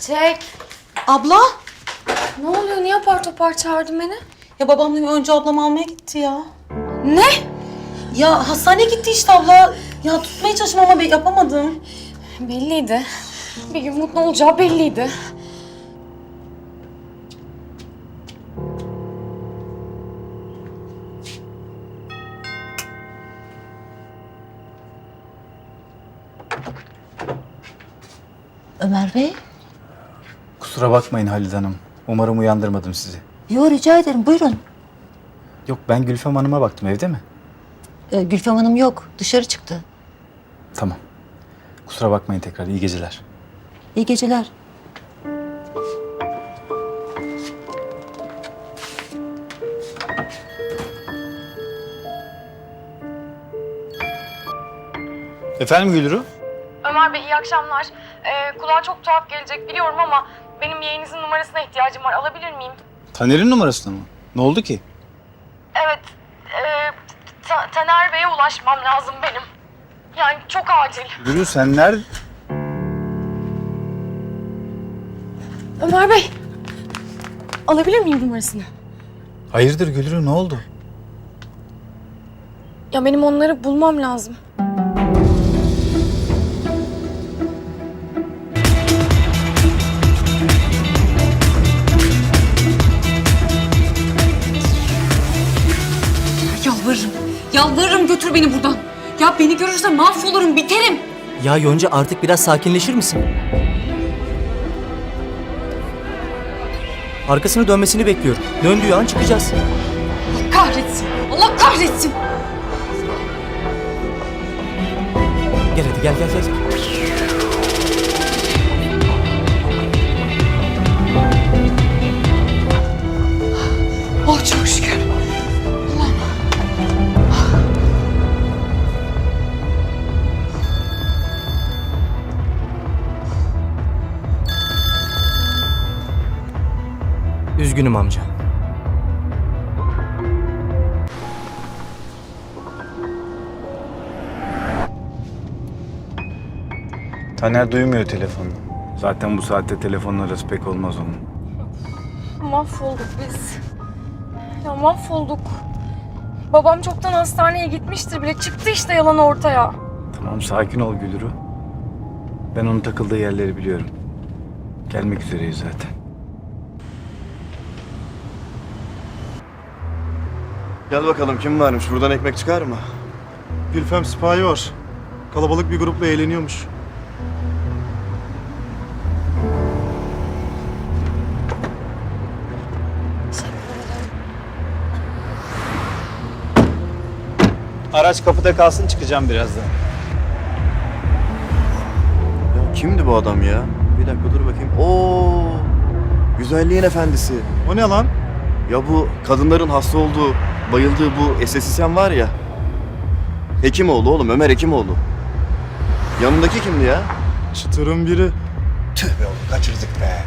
Çiçek. Abla? Ne oluyor? Niye apar topar çağırdın beni? Ya babamla önce ablam almaya gitti ya. Ne? Ya hastaneye gitti işte abla. Ya tutmaya çalıştım ama yapamadım. Belliydi. Bir gün mutlu olacağı belliydi. Ömer Bey. Kusura bakmayın Halide Hanım. Umarım uyandırmadım sizi. Yo rica ederim buyurun. Yok ben Gülfem Hanım'a baktım evde mi? Ee, Gülfem Hanım yok dışarı çıktı. Tamam. Kusura bakmayın tekrar iyi geceler. İyi geceler. Efendim Gülru? Ömer Bey iyi akşamlar. Ee, kulağa çok tuhaf gelecek biliyorum ama benim yeğeninizin numarasına ihtiyacım var. Alabilir miyim? Taner'in numarasını mı? Ne oldu ki? Evet. E, Ta- Taner Bey'e ulaşmam lazım benim. Yani çok acil. Gülru sen nerede? Ömer Bey. Alabilir miyim numarasını? Hayırdır Gülru ne oldu? Ya benim onları bulmam lazım. Yalvarırım. Götür beni buradan. Ya beni görürse mahvolurum, biterim. Ya Yonca artık biraz sakinleşir misin? Arkasını dönmesini bekliyorum. Döndüğü an çıkacağız. Allah kahretsin. Allah kahretsin. Gel hadi gel gel gel. Oh çok şükür. Üzgünüm amca. Taner duymuyor telefonu. Zaten bu saatte telefonla arası pek olmaz onun. Mahvolduk biz. Ya mahvolduk. Babam çoktan hastaneye gitmiştir bile. Çıktı işte yalan ortaya. Tamam sakin ol Gülru. Ben onun takıldığı yerleri biliyorum. Gelmek üzereyiz zaten. Gel bakalım kim varmış? Buradan ekmek çıkar mı? Gülfem sipahi var. Kalabalık bir grupla eğleniyormuş. Araç kapıda kalsın çıkacağım birazdan. Ya kimdi bu adam ya? Bir dakika dur bakayım. Oo! Güzelliğin efendisi. O ne lan? Ya bu kadınların hasta olduğu, bayıldığı bu estetisyen var ya. Hekimoğlu oğlum, Ömer Hekimoğlu. Yanındaki kimdi ya? Çıtırın biri. Tüh be oğlum kaçırdık be.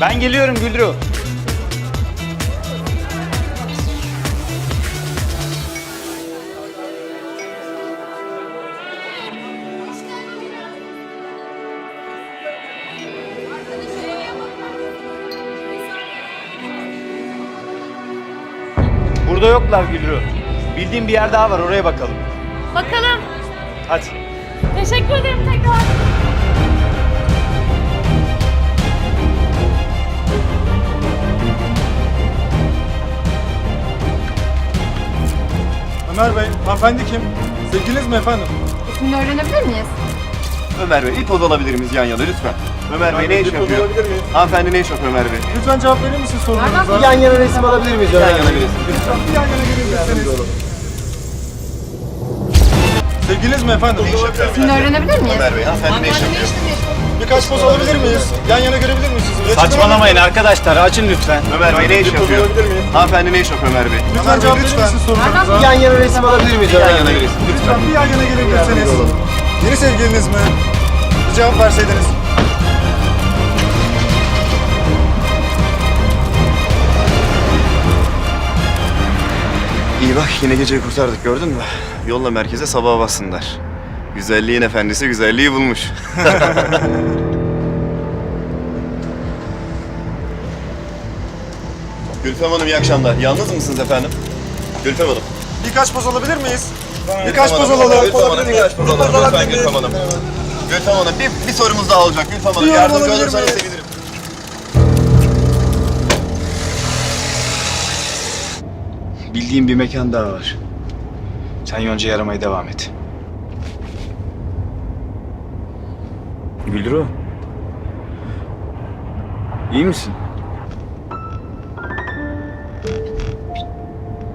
Ben geliyorum Gülru. Burada yoklar Gülru. Bildiğim bir yer daha var oraya bakalım. Bakalım. Hadi. Teşekkür ederim tekrar. Ömer Bey, hanımefendi kim? Sevgiliniz mi efendim? İsmini öğrenebilir miyiz? Ömer Bey, bir poz alabilir miyiz yan yana lütfen? Ömer Bey ne iş Bir yapıyor? Hanımefendi ne iş yapıyor Ömer Bey? Lütfen cevap verir misin sorularınıza? Yan yana resim alabilir miyiz? Yan yana bir resim. Lütfen bir yan yana gelebilirseniz. Sevgiliniz mi efendim? Ne iş yapıyor? İsmini öğrenebilir miyiz? Ömer Bey, hanımefendi ne iş yapıyor? Birkaç poz alabilir miyiz? Yan yana görebilir miyiz sizi? Saçmalamayın arkadaşlar açın lütfen. Ömer Bey ne iş Bir yapıyor? Hanımefendi ne iş yapıyor Ömer Bey? Lütfen cevap verir misin sorularınıza? Yan yana resim alabilir miyiz? Yan yana bir resim. Lütfen bir yan yana gelebilirseniz. Yeni sevgiliniz mi? Bir cevap verseydiniz. İyi bak yine geceyi kurtardık gördün mü? Yolla merkeze sabaha bassınlar. Güzelliğin efendisi güzelliği bulmuş. Gülfem Hanım iyi akşamlar. Yalnız mısınız efendim? Gülfem Hanım. Birkaç poz alabilir miyiz? Birkaç poz alalım. Gülfem Hanım birkaç poz alalım. Lütfen Gülfem Hanım. Gülfem Hanım bir, bir sorumuz daha olacak. Gülfem Hanım yardımcı olursanız miyiz? Bildiğim bir mekan daha var. Sen Yonca'yı aramaya devam et. Gülru. İyi misin?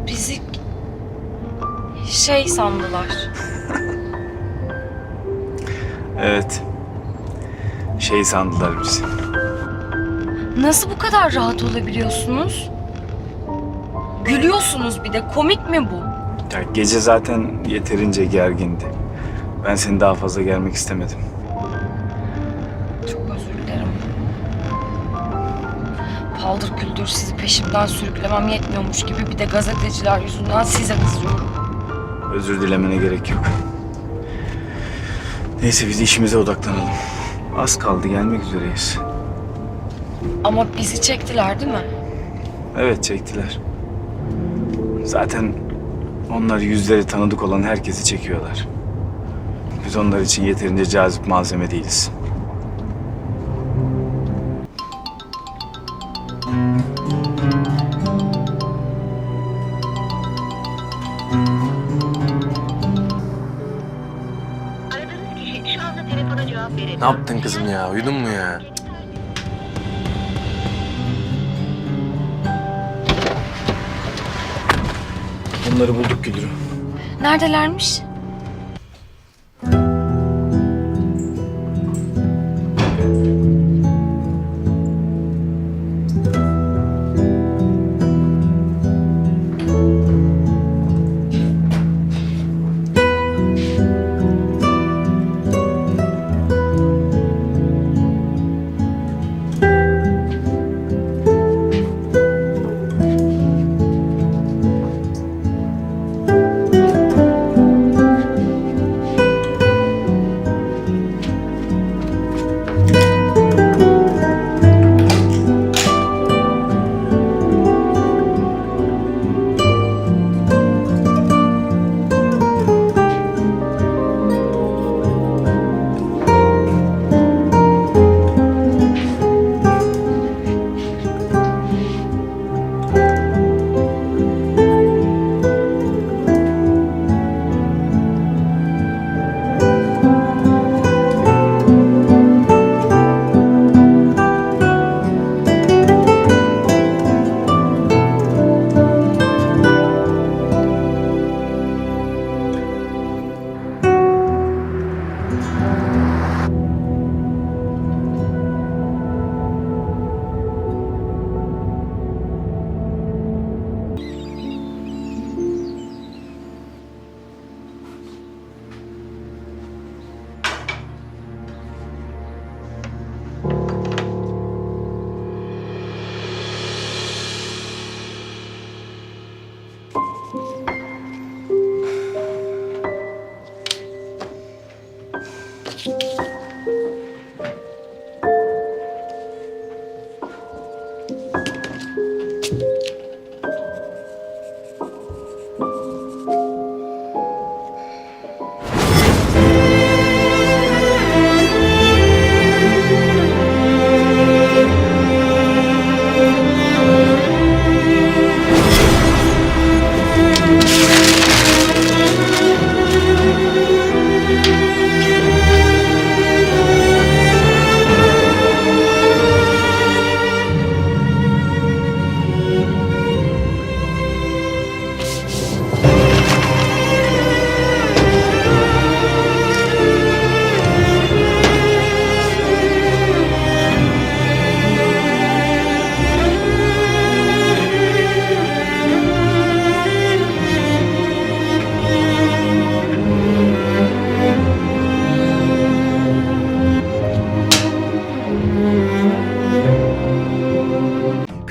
Bizi şey sandılar. Evet. Şey sandılar bizi. Nasıl bu kadar rahat olabiliyorsunuz? Gülüyorsunuz bir de. Komik mi bu? Ya gece zaten yeterince gergindi. Ben seni daha fazla gelmek istemedim. Çok özür dilerim. Paldır küldür sizi peşimden sürüklemem yetmiyormuş gibi bir de gazeteciler yüzünden size kızıyorum. Özür dilemene gerek yok. Neyse biz işimize odaklanalım. Az kaldı gelmek üzereyiz. Ama bizi çektiler değil mi? Evet çektiler. Zaten onlar yüzleri tanıdık olan herkesi çekiyorlar. Biz onlar için yeterince cazip malzeme değiliz. Ne yaptın kızım ya? Uyudun mu ya? Onları bulduk Gülürü. Neredelermiş?